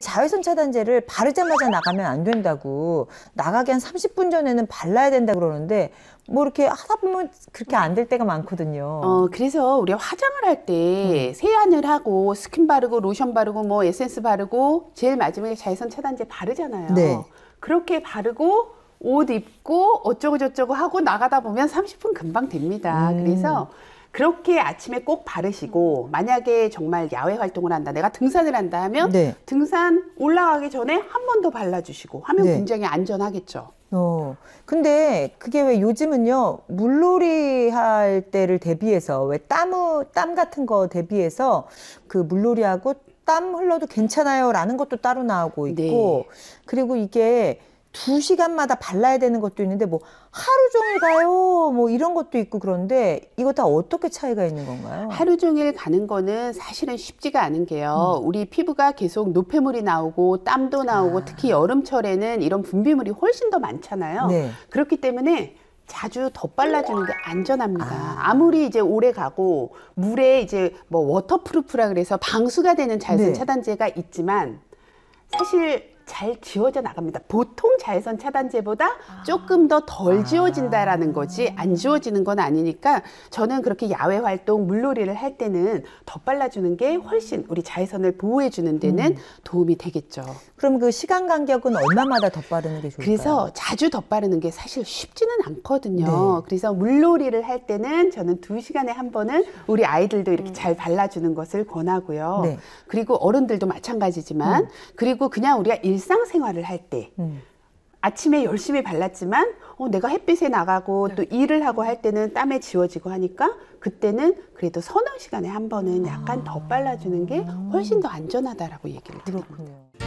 자외선 차단제를 바르자마자 나가면 안 된다고 나가기 한 30분 전에는 발라야 된다 그러는데 뭐 이렇게 하다 보면 그렇게 안 될 때가 많거든요. 어, 그래서 우리가 화장을 할 음. 때 세안을 하고 스킨 바르고 로션 바르고 뭐 에센스 바르고 제일 마지막에 자외선 차단제 바르잖아요. 네. 그렇게 바르고 옷 입고 어쩌고 저쩌고 하고 나가다 보면 30분 금방 됩니다. 음. 그래서 그렇게 아침에 꼭 바르시고 만약에 정말 야외 활동을 한다 내가 등산을 한다 하면 네. 등산 올라가기 전에 한 번 더 발라주시고 하면 네. 굉장히 안전하겠죠. 어. 근데 그게 왜 요즘은요, 물놀이 할 때를 대비해서, 왜 땀, 땀 같은 거 대비해서 그 물놀이하고 땀 흘러도 괜찮아요 라는 것도 따로 나오고 있고, 네. 그리고 이게 두 시간마다 발라야 되는 것도 있는데, 뭐 하루 종일 가요, 뭐 이런 것도 있고 그런데 이거 다 어떻게 차이가 있는 건가요? 하루 종일 가는 거는 사실은 쉽지가 않은 게요. 우리 피부가 계속 노폐물이 나오고 땀도 나오고 아. 특히 여름철에는 이런 분비물이 훨씬 더 많잖아요. 네. 그렇기 때문에 자주 덧발라주는 게 안전합니다. 아. 아. 무리 이제 오래 가고 물에 이제 뭐 워터프루프라 그래서 방수가 되는 자외선 네. 차단제가 있지만 사실 잘 지워져 나갑니다. 보통 자외선 차단제보다 조금 더덜 아. 지워진다라는 거지 안 지워지는 건 아니니까 저는 그렇게 야외 활동 물놀이를 할 때는 덧발라주는 게 훨씬 우리 자외선을 보호해 주는 데는 음. 도움이 되겠죠. 그럼 그 시간 간격은 얼마마다 덧바르는 게 좋을까요? 그래서 자주 덧바르는 게 사실 쉽지는 않거든요. 네. 그래서 물놀이를 할 때는 저는 두 시간에 한 번은 우리 아이들도 이렇게 잘 발라주는 것을 권하고요. 네. 그리고 어른들도 마찬가지지만 음. 그리고 그냥 우리가 일 상생활을 할때 음. 아침에 열심히 발랐지만 어, 내가 햇빛에 나가고 또 일을 하고 할 때는 땀에 지워지고 하니까 그때는 그래도 서너 시간에 한 번은 약간 더 발라주는 게 훨씬 더 안전하다라고 얘기를 드립니다.